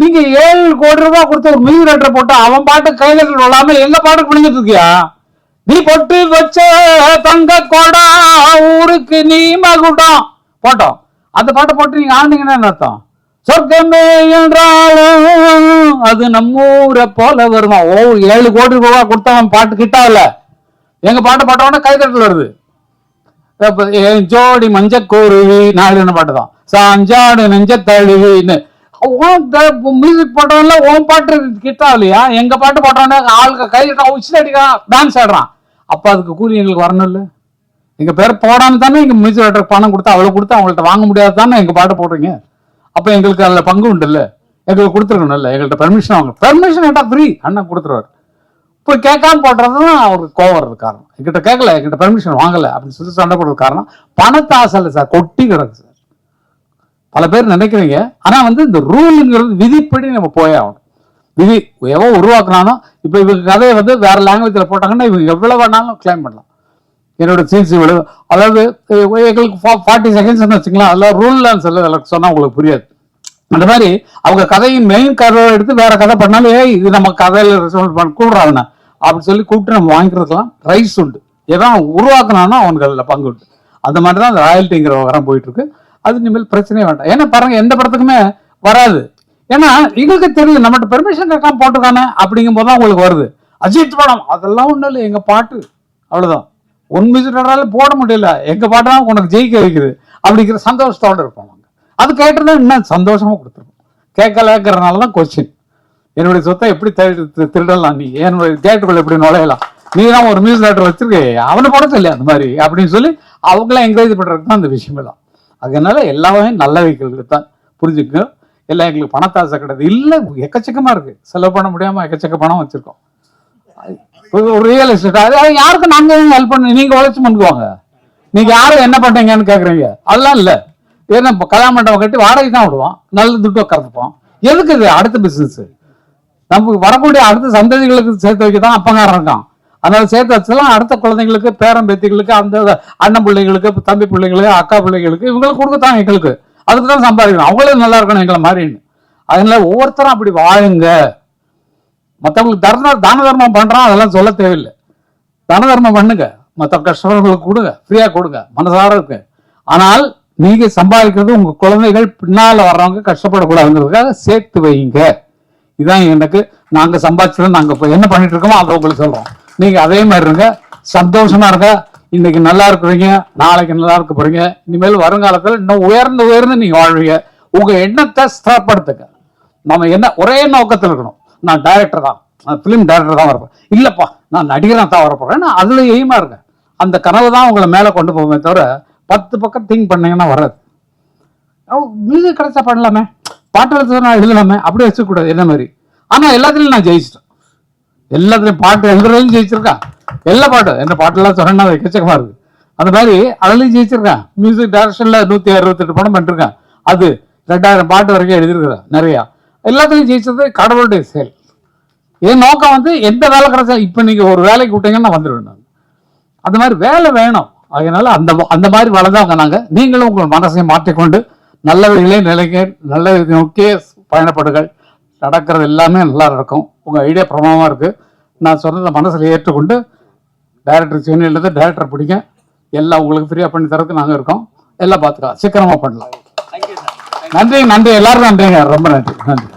நீங்க ஏழு கோடி ரூபாய் கொடுத்து ஒரு மியூசிக் ரைட்டர் போட்டு அவன் பாட்டு கையில் விடாம எங்க பாட்டுக்கு பிடிங்கிட்டு இருக்கியா? நீ பொட்டு வச்ச தங்க கொடா ஊருக்கு நீ மகுடம். போட்டோம். அந்த பாட்டை போட்டு நீங்க ஆனீங்கன்னா என்ன அர்த்தம்? சொர்க்கமே என்றாலும் அது நம்ம ஊரை போல வருமா? ஓ ஏழு கோடி ரூபாய் கொடுத்தவன் பாட்டு கிட்டாவில்ல எங்க பாட்டு பாட்டவன கைதட்டல் வருது. என் ஜோடி மஞ்சக்கூருவி நாலு என்ன பாட்டு தான் சாஞ்சாடு நெஞ்ச தழுவின்னு மியூசிக் போட்டவன்ல உன் பாட்டு கிட்டா இல்லையா எங்க பாட்டு போட்டவன ஆளுக்கு கை உச்சி அடிக்கிறான் டான்ஸ் ஆடுறான். அப்ப அதுக்கு கூலி எங்களுக்கு வரணும் இல்ல? எங்க பேர் போடான்னு தானே எங்க மியூசிக் டைரக்டர் பணம் கொடுத்து அவ்வளவு கொடுத்து அவங்கள்ட்ட வாங்க முடியாது தானே எங்க பாட்டு போடுறீங்க? அப்ப எங்களுக்கு அதுல பங்கு உண்டு இல்ல? எங்களுக்கு கொடுத்துருக்கணும் இல்ல? எங்கள்கிட்ட பெர்மிஷன் வாங்க பெர்மிஷன் கேட்டா ஃப்ரீ அண்ணன் கொடுத்துருவாரு. இப்போ கேட்காம போடுறதுதான் அவருக்கு கோவம் வர்றது காரணம். எங்கிட்ட கேட்கல எங்கிட்ட பெர்மிஷன் வாங்கல அப்படின்னு சொல்லி சண்டை போடுறது காரணம். பணத்தை ஆசை இல்லை சார். கொட்டி கிடக்கு சார். பல பேர் நினைக்கிறீங்க. ஆனால் வந்து இந்த ரூலுங்கிறது விதிப்படி நம்ம போயே ஆகணும். விதி எவ்வளோ உருவாக்குறானோ இப்போ இவங்க கதையை வந்து வேற லாங்குவேஜில் போட்டாங்கன்னா இவங்க எவ்வளோ வேணாலும் கிளைம் பண்ணலாம். என்னோட சீன்ஸ் இவ்வளோ அதாவது அஹ், எங்களுக்கு ஃபார்ட்டி செகண்ட்ஸ்னு வச்சுக்கலாம் அதில் ரூல்லாம் சொல்ல எனக்கு சொன்னால் உங்களுக்கு புரியாது. அந்த மாதிரி அவங்க கதையின் மெயின் கதை எடுத்து வேற கதை பண்ணாலும் ஏய் இது நம்ம கதையில் ரிசல்ட் பண்ண கூடுறாங்கண்ணா அப்படின்னு சொல்லி கூப்பிட்டு நம்ம வாங்கிக்கிறதுக்கெல்லாம் ரைஸ் உண்டு. எதான் உருவாக்குனானோ அவனுக்கு அதில் பங்கு உண்டு. அந்த மாதிரி தான் அந்த ராயல்ட்டிங்கிற வரம் போயிட்டு இருக்கு. அது இனிமேல் பிரச்சனையே வேண்டாம். ஏன்னா பாருங்க எந்த படத்துக்குமே வராது. ஏன்னா எங்களுக்கு தெரியல நம்மகிட்ட பெர்மிஷன் கேட்காம போட்டுக்கானே அப்படிங்கும் போது தான் உங்களுக்கு வருது. அஜித் படம் அதெல்லாம் ஒன்றும் இல்லை எங்கள் பாட்டு. அவ்வளோதான் ஒன் மியூசிக் போட முடியல. எங்கள் பாட்டு தான் உனக்கு ஜெயிக்க வைக்குது. அப்படிங்கிற சந்தோஷத்தோடு இருப்போம் அது கேட்டிருந்தா இன்னும் சந்தோஷமாக கொடுத்துருப்போம். கேட்கலங்கிறனால தான் கொஸ்டின் என்னுடைய சொத்தை எப்படி திருடலாம் நீ? என்னுடைய தேட்டருக்குள்ள எப்படி நுழையலாம்? நீ தான் ஒரு மியூசிக் டேரக்டர் வச்சிருக்கே. அவனை போட சொல்லி அந்த மாதிரி அப்படின்னு சொல்லி அவங்களாம் என்கரேஜ் பண்ணுறது தான் அந்த விஷயம் எல்லாம் அதனால எல்லாமே நல்ல வைக்கிறது தான் புரிஞ்சுக்கோ எல்லாம் எங்களுக்கு பணத்தாசை கிடையாது. இல்லை எக்கச்சக்கமாக இருக்குது செலவு பண்ண முடியாமல் எக்கச்சக்க பணம் வச்சுருக்கோம். ஒரு- ரியல் எஸ்டேட் அது அது யாருக்கு நாங்கள் ஹெல்ப் பண்ண நீங்கள் உழைச்சி பண்ணுவாங்க நீங்கள் யாரும் என்ன பண்ணுறீங்கன்னு கேட்குறீங்க அதெல்லாம் இல்லை. ஏன்னா இப்போ கல்யாண மண்டபம் கட்டி வாடகை தான் விடுவோம். நல்ல துட்டு கறந்துப்போம் எதுக்கு இது அடுத்த பிஸ்னஸ்ஸு நமக்கு வரக்கூடிய அடுத்த சந்ததிகளுக்கு சேர்த்து வைக்க தான் அப்பங்காரன் இருக்கான். அதனால சேர்த்து வச்சலாம் அடுத்த குழந்தைங்களுக்கு பேரன் பேத்திகளுக்கு அந்த அண்ணன் பிள்ளைங்களுக்கு தம்பி பிள்ளைங்களுக்கு அக்கா பிள்ளைங்களுக்கு இவங்களுக்கு கொடுக்கத்தான் எங்களுக்கு. அதுக்கு தான் சம்பாதிக்கணும். அவங்களும் நல்லா இருக்கணும் எங்களை மாதிரின்னு. அதனால ஒவ்வொருத்தரும் அப்படி வாழுங்க. மற்றவங்களுக்கு தர்ம தான தர்மம் பண்ணுறான் அதெல்லாம் சொல்ல தேவையில்லை. தான தர்மம் பண்ணுங்க. மற்ற கஷ்டங்களுக்கு கொடுங்க. ஃப்ரீயாக கொடுங்க. மனசார இருக்கு ஆனால் நீங்கள் சம்பாதிக்கிறது உங்கள் குழந்தைகள் பின்னால் வர்றவங்க கஷ்டப்படக்கூடாதுங்கிறதுக்காக சேர்த்து வைங்க. இதான் எனக்கு நாங்கள் சம்பாதிச்சது நாங்கள் என்ன பண்ணிட்டு இருக்கோமோ அதை உங்களுக்கு சொல்கிறோம் நீங்க அதே மாதிரி இருங்க. சந்தோஷமா இருங்க. இன்னைக்கு நல்லா இருக்கிறீங்க. நாளைக்கு நல்லா இருக்க போறீங்க. இனிமேல் வருங்காலத்தில் இன்னும் உயர்ந்து உயர்ந்து நீங்க வாழ்வீங்க. உங்க எண்ணத்தை ஸ்திரப்படுத்துங்க. நம்ம என்ன ஒரே நோக்கத்தில் இருக்கணும். நான் டைரக்டர் தான். நான் ஃபிலிம் டைரக்டர் தான் வரப்போறேன். இல்லப்பா நான் நடிகராக தான் வரப்போறேன். நான் அதுல எய்மா இருங்க. அந்த கனவு தான் உங்களை மேலே கொண்டு போகுமே தவிர பத்து பக்கம் திங்க் பண்ணீங்கன்னா வராது. மியூசிக் கிடைச்சா பண்ணலாமே. பாட்டு எழுத்து நான் எழுதலாமே. அப்படியே வச்சுக்கூடாது என்ன மாதிரி? ஆனால் எல்லாத்துலேயும் நான் ஜெயிச்சிட்டேன். எல்லாத்துலையும் பாட்டு எழுதுறதுலையும் ஜெயிச்சிருக்கேன் எல்லா பாட்டு. என்ன பாட்டெல்லாம் சொன்னா எக்கச்சக்கமா இருக்கு. அந்த மாதிரி அதுலையும் ஜெயிச்சிருக்கேன் மியூசிக் டைரக்ஷன்ல நூத்தி அறுபத்தெட்டு படம் பண்ணிருக்கான் அது ரெண்டாயிரம் பாட்டு வரைக்கும் எழுதிருக்கிறேன் நிறையா. எல்லாத்துலையும் ஜெயிச்சது கடவுளுடைய செயல். என் நோக்கம் வந்து எந்த வேலை கிடைச்சா இப்போ நீங்கள் ஒரு வேலைக்கு விட்டீங்கன்னா நான் வந்துடுவேன் நான். அந்த மாதிரி வேலை வேணும். அதனால அந்த அந்த மாதிரி வளர்ந்தவங்க நாங்கள் நீங்களும் உங்கள் மனசை மாற்றிக்கொண்டு நல்ல வழியிலே நிலைங்க நல்ல இதை நோக்கியே நடக்கிறது எல்லாமே நல்லா இருக்கும் உங்க ஐடியா பிரமாதமா இருக்கு. நான் சொன்னதை மனசுல ஏற்றுக்கொண்டு டைரக்டர் சென்னையிலேருந்து டைரக்டர் பிடிங்க. எல்லாம் உங்களுக்கு ஃப்ரீயா பண்ணி தரதுக்கு நாங்க இருக்கோம். எல்லாம் பார்த்துக்கலாம். சீக்கிரமா பண்ணலாம். நன்றி நன்றி. எல்லாரும் நன்றிங்க. ரொம்ப நன்றி. நன்றி.